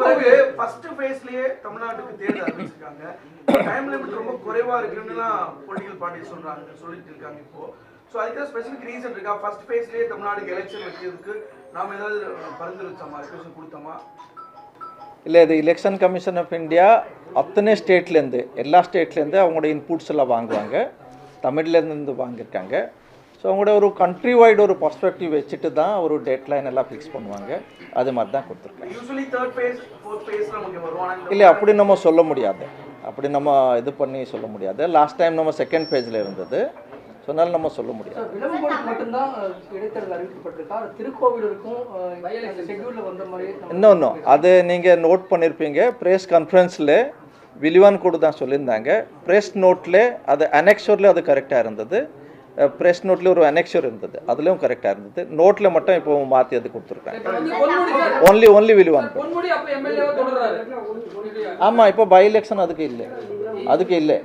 பிறகு ஃபர்ஸ்ட் ஃபேஸ்லயே தமிழ்நாட்டுக்கு தேர்தல் ஆரம்பிச்சிருக்காங்க. டைம் லிமிட் ரொம்ப குறைவா இருக்குன்னுலாம் பொலிட்டிக்கல் பார்ட்டி சொல்றாங்க சொல்லிட்டு இருக்காங்க இப்போ. ஸோ அதுக்கு ஸ்பெசிஃபிக் ரீசன் இருக்கா? ஃபர்ஸ்ட் ஃபேஸ்லயே தமிழ்நாடு எலெக்ஷன் வைக்கிறதுக்கு நாம ஏதாவது பரிந்துரைச்சோமா ரெக்வஸ்ட் கொடுத்தோமா? இல்லை இது எலெக்ஷன் கமிஷன் ஆஃப் இந்தியா அத்தனை ஸ்டேட்லேருந்து எல்லா ஸ்டேட்லேருந்து அவங்களோட இன்புட்ஸ் எல்லாம் வாங்குவாங்க. தமிழ்லேருந்து வாங்கியிருக்காங்க. ஸோ அவங்களோட ஒரு கண்ட்ரி வைடு ஒரு பர்ஸ்பெக்டிவ் வச்சுட்டு தான் ஒரு டேட் லைன் எல்லாம் ஃபிக்ஸ் பண்ணுவாங்க. அது மாதிரி தான் கொடுத்துருக்காங்க. இல்லை அப்படி நம்ம சொல்ல முடியாது. அப்படி நம்ம இது பண்ணி சொல்ல முடியாது. லாஸ்ட் டைம் நம்ம செகண்ட் பேஜில் இருந்தது. ஸோ அதனால நம்ம சொல்ல முடியாது. நம்ம- இன்னொன்று அது நீங்கள் நோட் பண்ணியிருப்பீங்க ப்ரெஸ் கான்ஃபரன்ஸில் விலிவான் கூட தான் சொல்லியிருந்தாங்க. ப்ரெஸ் நோட்டில் அது அனெக்ஷோரில் அது கரெக்டாக இருந்தது. ப்ரெஸ் நோட்டில் ஒரு அனெக்ஷர் இருந்தது. அதுலேயும் கரெக்டாக இருந்தது. நோட்டில் மட்டும் இப்போ மாற்றி அது கொடுத்துருக்காங்க? ஒன்லி ஒன்லி எம்எல்ஏவா தொடர்றாரு. ஆமாம் இப்போ பை எலெக்ஷன் அதுக்கு இல்லை. அதுக்கு இல்லை.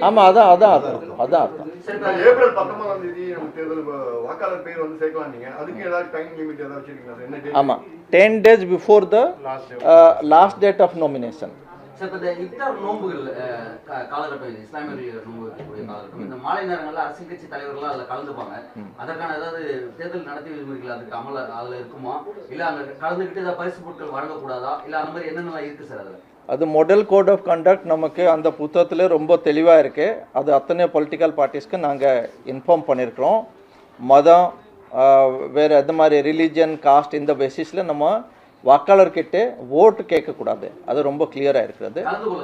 ஆமாம் அதான் அதான். அர்த்தம் அதான் அர்த்தம். சரி, இப்ப ஏப்ரல் பத்தொன்பதாம் தேதி நம்ம தேர்தல் வ- வாக்காளர் பேர் வந்து சேர்க்கலாம் நீங்க. அதுக்கு ஏதாவது டைம் லிமிட் ஏதாவது வச்சிருக்கீங்களா என்ன date? ஆமாம் ten days before the last date of nomination sir இந்த இஃப்தார் நோன்புகள் காலகட்டம் இது. இஸ்லாமியர்கள் நோன்பு காலகட்டம். இந்த மாலை நேரங்களில் அரசியல் கட்சி தலைவர்கள்லாம் அதில் கலந்துப்பாங்க. அதற்கான ஏதாவது தேர்தல் நடத்தி விதிமுறைகள் அதுக்கு அமல அதில் இருக்குமா? இல்லை அங்கே கலந்துக்கிட்டு ஏதாவது பரிசு பொருட்கள் வழங்கக்கூடாதா? இல்லை அந்த மாதிரி என்னென்னலாம் இருக்குது சார் அதில்? அது மாடல் கோட் ஆஃப் கண்டக்ட் நமக்கு அந்த புத்தகத்தில் ரொம்ப தெளிவாக இருக்குது அது அத்தனை பொலிட்டிக்கல் பார்ட்டிஸ்க்கு நாங்கள் இன்ஃபார்ம் பண்ணியிருக்கிறோம் மதம் வேறு எந்த மாதிரி ரிலீஜன் காஸ்ட் இந்த பேசிஸில் நம்ம வாக்காளர்கிட்ட ஓட்டு கேட்கக்கூடாது. அது ரொம்ப கிளியராக இருக்கிறது.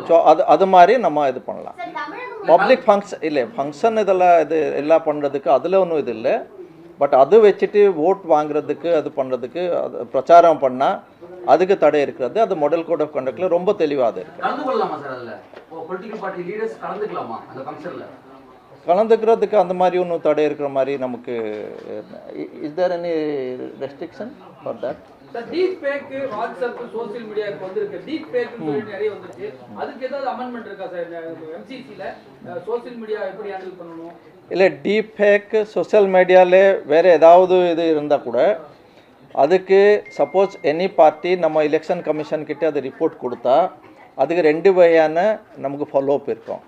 ஸோ அது அது மாதிரி நம்ம இது பண்ணலாம். பப்ளிக் ஃபங்க்ஷன் இல்லை ஃபங்க்ஷன் இதெல்லாம் இது எல்லாம் பண்ணுறதுக்கு அதில் ஒன்றும் இது இல்லை. பட் அது வச்சுட்டு ஓட் வாங்குறதுக்கு அது பண்ணுறதுக்கு அது பிரச்சாரம் பண்ணால் அதுக்கு தடை இருக்கிறது. அது மாடல் கோட் ஆஃப் கண்டக்டில் ரொம்ப தெளிவாக அது இருக்குது கலந்து கொள்ளலாமா சார் அதில்? பொலிட்டிக்கல் பார்ட்டி லீடர்ஸ் கலந்துக்கலாமா அந்த ஃபங்க்ஷனில் கலந்துக்கிறதுக்கு அந்த மாதிரி ஒன்றும் தடை இருக்கிற மாதிரி நமக்கு is there any restriction for that deep WhatsApp வந்திருக்கு. டீப் நிறைய வந்துருச்சு அதுக்கு ஏதாவது அமெண்ட்மெண்ட் இருக்கா சார் எம்சிசியில் மீடியா எப்படி ஹேண்டில் பண்ணணும்? இல்லை டீப் ஃபேக் சோஷியல் மீடியாவில் வேறு ஏதாவது இது இருந்தால் கூட அதுக்கு சப்போஸ் எனி பார்ட்டி நம்ம எலெக்ஷன் கமிஷன் கிட்டே அது ரிப்போர்ட் கொடுத்தா அதுக்கு ரெண்டு வகையான நமக்கு ஃபாலோ அப் இருக்கும்.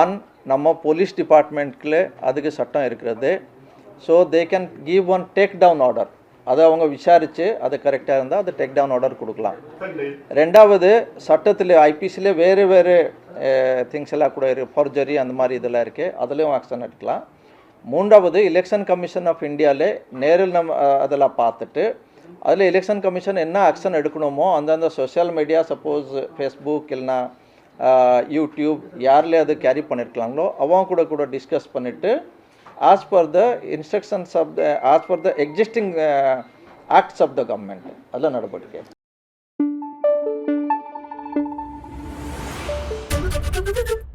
ஒன் நம்ம போலீஸ் டிபார்ட்மெண்ட்டில் அதுக்கு சட்டம் இருக்கிறது. So they can give one take down order அதை அவங்க விசாரித்து அது கரெக்டாக இருந்தால் அது டேக் டவுன் ஆர்டர் கொடுக்கலாம். ரெண்டாவது சட்டத்தில் ஐபிசியில் வேறு வேறு திங்ஸ் எல்லாம் கூட இருக்குது ஃபோர்ஜரி அந்த மாதிரி இதெல்லாம் இருக்குது அதுலேயும் ஆக்ஷன் எடுக்கலாம். மூன்றாவது எலெக்ஷன் கமிஷன் ஆஃப் இந்தியாவில் நேரில் நம்ம அதெல்லாம் பார்த்துட்டு அதில் எலெக்ஷன் கமிஷன் என்ன ஆக்ஷன் எடுக்கணுமோ அந்தந்த சோஷியல் மீடியா சப்போஸ் ஃபேஸ்புக் இல்லைனா யூடியூப் யாரில் அது கேரி பண்ணியிருக்கலாங்களோ அவங்க கூட கூட டிஸ்கஸ் பண்ணிவிட்டு as per the instructions of the as per the existing uh, acts of the government ಅಲ್ಲ ನಡಬಡಿಕೆ Thank you.